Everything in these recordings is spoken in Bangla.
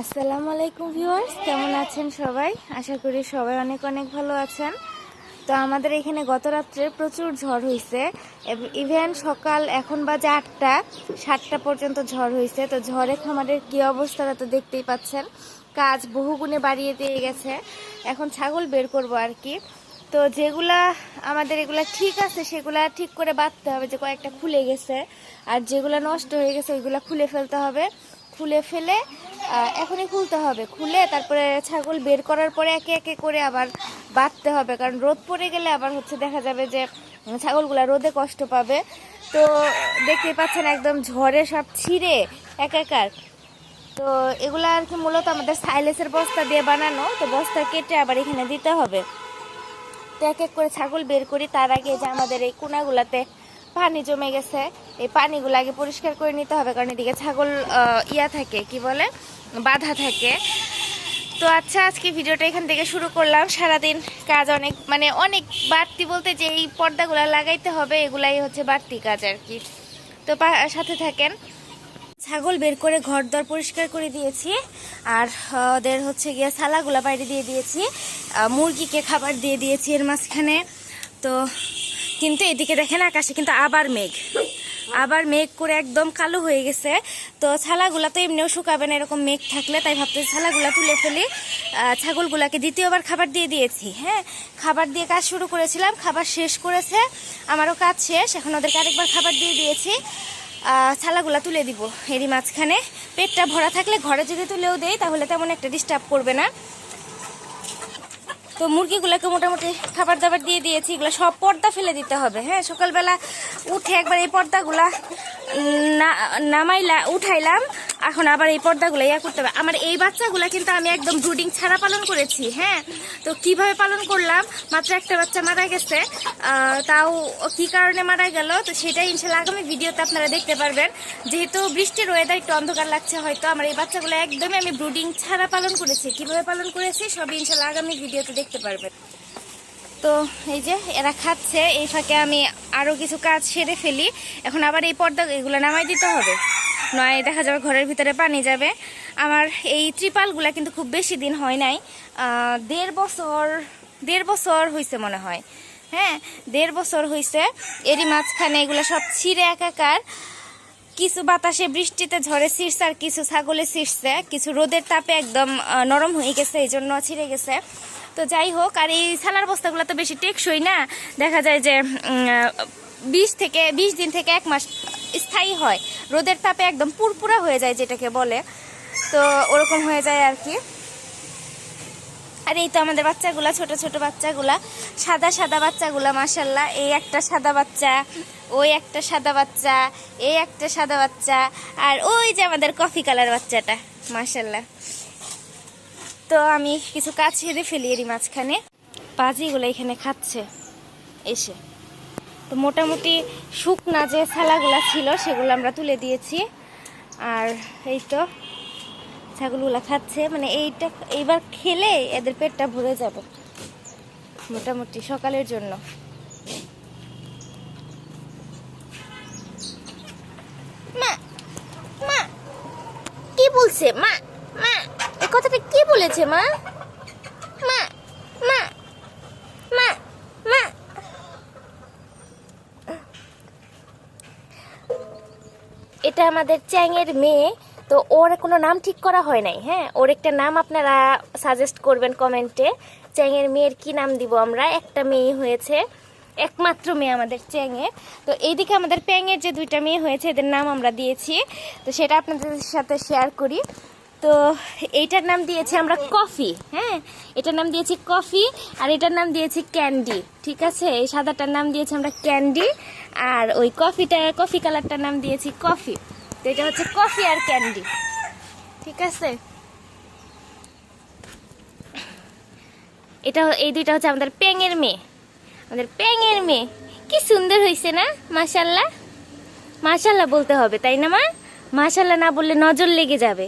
আসসালামু আলাইকুম ভিউয়ার্স, কেমন আছেন সবাই? আশা করি সবাই অনেক অনেক ভালো আছেন। তো আমাদের এখানে গত রাত্রে প্রচুর ঝড় হয়েছে ইভেন সকাল এখন বাজে আটটা, সাতটা পর্যন্ত ঝড় হয়েছে তো ঝড়ে খামারের কি অবস্থাটা তো দেখতেই পাচ্ছেন। কাজ বহুগুণে বাড়িয়ে দিয়ে গেছে। এখন ছাগল বের করব আর কি। তো যেগুলা আমাদের এগুলা ঠিক আছে, সেগুলা ঠিক করে বাঁধতে হবে যে কয়েকটা খুলে গেছে। আর যেগুলা নষ্ট হয়ে গেছে, ওইগুলা খুলে ফেলতে হবে। খুলে ফেলে এখনই খুলতে হবে। খুলে তারপরে ছাগল বের করার পরে একে একে করে আবার বাঁধতে হবে, কারণ রোদ পড়ে গেলে আবার হচ্ছে দেখা যাবে যে ছাগলগুলা রোদে কষ্ট পাবে। তো দেখতেই পাচ্ছেন একদম ঝড়ে সব ছিঁড়ে একাকার। তো এগুলা আর কি মূলত আমাদের সাইলেসের বস্তা দিয়ে বানানো, তো বস্তা কেটে আবার এখানে দিতে হবে। তো এক এক করে ছাগল বের করি, তার আগে যে আমাদের এই কোনাগুলাতে পানি জমে গেছে এই পানিগুলো আগে পরিষ্কার করে নিতে হবে, কারণ এদিকে ছাগল ইয়া থাকে, কি বলে? বাধা থাকে। তো আচ্ছা আজকে ভিডিওটা এখান থেকে শুরু করলাম। সারাদিন কাজ অনেক মানে অনেক বাড়তি বলতে যে এই পর্দাগুলো লাগাইতে হবে, এগুলাই হচ্ছে বাড়তি কাজ আর কি। তো সাথে থাকেন। ছাগল বের করে ঘর দর পরিষ্কার করে দিয়েছি, আর ওদের হচ্ছে গিয়ে সালাগুলা বাইরে দিয়ে দিয়েছি মুরগিকে খাবার দিয়ে দিয়েছি এর মাঝখানে। তো, কিন্তু এদিকে দেখেন আকাশে কিন্তু আবার মেঘ। আবার মেঘ করে একদম কালো হয়ে গেছে। তো ছালাগুলা তো এমনিও শুকাবে না, এরকম মেঘ থাকলে, তাই ভাবতে ছালাগুলা তুলে ফেলি। ছাগলগুলাকে দ্বিতীয়বার খাবার দিয়ে দিয়েছি হ্যাঁ? খাবার দিয়ে কাজ শুরু করেছিলাম, খাবার শেষ করেছে, আমারও কাজ শেষ, এখন ওদেরকে আরেকবার খাবার দিয়ে দিয়েছি। ছালাগুলা তুলে দিব এরই মাঝখানে। পেটটা ভরা থাকলে ঘরে যদি তুলেও দেই, তাহলে তেমন একটা ডিস্টার্ব করবে না। তো মুরগিগুলোকে মোটামুটি খাবার দাবার দিয়ে দিয়েছি, এগুলো সব পর্দা ফেলে দিতে হবে হ্যাঁ? সকালবেলা উঠে একবার এই পর্দাগুলা না- নামাইলা, উঠাইলাম এখন আবার এই পর্দাগুলো ইয়া করতে হবে। আমার এই বাচ্চাগুলা কিন্তু আমি একদম ব্রুডিং ছাড়া পালন করেছি হ্যাঁ? তো কীভাবে পালন করলাম? মাত্র একটা বাচ্চা মারা গেছে তাও কি কারণে মারা গেল? তো সেটাই ইনশাল্লাহ আগামী ভিডিওতে আপনারা দেখতে পারবেন। যেহেতু বৃষ্টির ওয়েদার একটু অন্ধকার লাগছে হয়তো, আমার এই বাচ্চাগুলো একদমই আমি ব্রুডিং ছাড়া পালন করেছি। কীভাবে পালন করেছি সবই ইনশাল্লাহ আগামী ভিডিওতে দেখতে পারবেন। তো এই যে এরা খাচ্ছে, এই ফাঁকে আমি আরও কিছু কাজ সেরে ফেলি। এখন আবার এই পর্দা, এগুলো নামাই দিতে হবে। নয়, দেখা যাবে ঘরের ভিতরে পানি যাবে। আমার এই ত্রিপালগুলা কিন্তু খুব বেশি দিন হয় নাই। দেড় বছর দেড় বছর হয়েছে মনে হয়। হ্যাঁ দেড় বছর হয়েছে এরই মাঝখানে এগুলো সব ছিঁড়ে একাকার। কিছু বাতাসে বৃষ্টিতে ঝড়ে ছিঁড়ছে আর কিছু ছাগলে ছিঁড়ছে কিছু রোদের তাপে একদম নরম হয়ে গেছে এই জন্য ছিঁড়ে গেছে। তো যাই হোক, আর এই সালার বস্তাগুলো তো বেশি টেকসই না। দেখা যায় যে বিশ থেকে, বিশ দিন থেকে এক মাস স্থায়ী হয়। রোদের তাপে একদম পুরপুরা হয়ে যায় যেটাকে বলে। তো ওরকম হয়ে যায় আর কি। আর এই তো আমাদের বাচ্চাগুলা, ছোট ছোট বাচ্চাগুলা। সাদা সাদা বাচ্চাগুলা মাসাল্লাহ এই একটা সাদা বাচ্চা, ওই একটা সাদা বাচ্চা, এই একটা সাদা বাচ্চা, আর ওই যে আমাদের কফি কালার বাচ্চাটা মাসাল্লাহ তো আমি কিছু কাজ ছেড়ে ফেলি এরই মাঝখানে। পাজিগুলো এখানে খাচ্ছে, এসে। তো মোটামুটি শুকনা যে ছালাগুলা ছিল, সেগুলো আমরা তুলে দিয়েছি। আর এই তো ছাগলগুলো খাচ্ছে। মানে এইটা, এইবার খেলে এদের পেটটা ভরে যাবে, মোটামুটি সকালের জন্য। মা মা, কি বলছে? মা মা এই কথাটা কি বলেছে মা মা মা মা এটা আমাদের চ্যাংয়ের মেয়ে, তো ওর কোনো নাম ঠিক করা হয় নাই হ্যাঁ? ওর একটা নাম আপনারা সাজেস্ট করবেন কমেন্টে চ্যাংয়ের মেয়ের কি নাম দিব আমরা? একটা মেয়ে হয়েছে, একমাত্র মেয়ে আমাদের চ্যাংয়ের তো এইদিকে আমাদের প্যাংয়ের যে দুইটা মেয়ে হয়েছে, এদের নাম আমরা দিয়েছি। তো সেটা আপনাদের সাথে শেয়ার করি। তো এইটার নাম দিয়েছি আমরা কফি হ্যাঁ? এটার নাম দিয়েছি কফি আর এটার নাম দিয়েছি ক্যান্ডি, ঠিক আছে? এই সাদাটার নাম দিয়েছি আমরা ক্যান্ডি আর ওই কফিটা, কফি কালারটার নাম দিয়েছি কফি। তো এটা হচ্ছে কফি আর ক্যান্ডি, ঠিক আছে? এটা, এই দুইটা হচ্ছে আমাদের প্যাঙের মেয়ে, আমাদের প্যাঙের মেয়ে। কি সুন্দর হয়েছে না? মাশাল্লাহ। মাশাল্লাহ বলতে হবে, তাই না মা? মাশাল্লাহ না বললে নজর লেগে যাবে।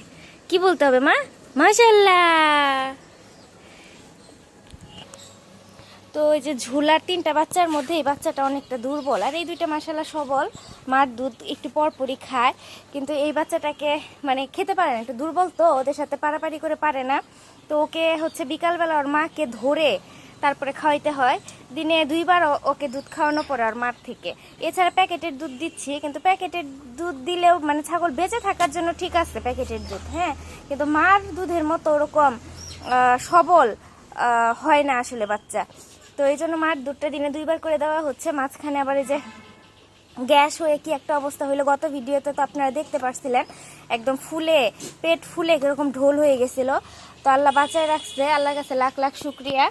কি বলতে হবে, মা? মাশাল্লাহ তো এই যে ঝুলার তিনটা বাচ্চার মধ্যে এই বাচ্চাটা অনেকটা দুর্বল, আর এই দুইটা মাসালা সবল। মার দুধ একটু পরপরই খায়, কিন্তু এই বাচ্চাটাকে মানে খেতে পারে না, একটু দুর্বল তো, ওদের সাথে পারাপারি করে পারে না। তো ওকে হচ্ছে বিকালবেলা ওর মাকে ধরে তারপরে খাওয়াইতে হয়। দিনে দুইবার ওকে দুধ খাওয়ানো পড়ে ওর মার থেকে। এছাড়া প্যাকেটের দুধ দিচ্ছি, কিন্তু প্যাকেটের দুধ দিলেও মানে ছাগল বেঁচে থাকার জন্য ঠিক আছে প্যাকেটের দুধ হ্যাঁ? কিন্তু মার দুধের মতো ওরকম সবল হয় না আসলে বাচ্চা। তো এই জন্য মার দুধটা দিনে দুইবার করে দেওয়া হচ্ছে। মাঝখানে আবার এই যে গ্যাস হয়ে কি একটা অবস্থা হলো গত ভিডিওতে তো আপনারা দেখতে পারছিলেন, একদম ফুলে, পেট ফুলে কীরকম ঢোল হয়ে গেছিল। তো আল্লাহ বাঁচায় রাখছে, আল্লাহর কাছে লাখ লাখ শুক্রিয়া।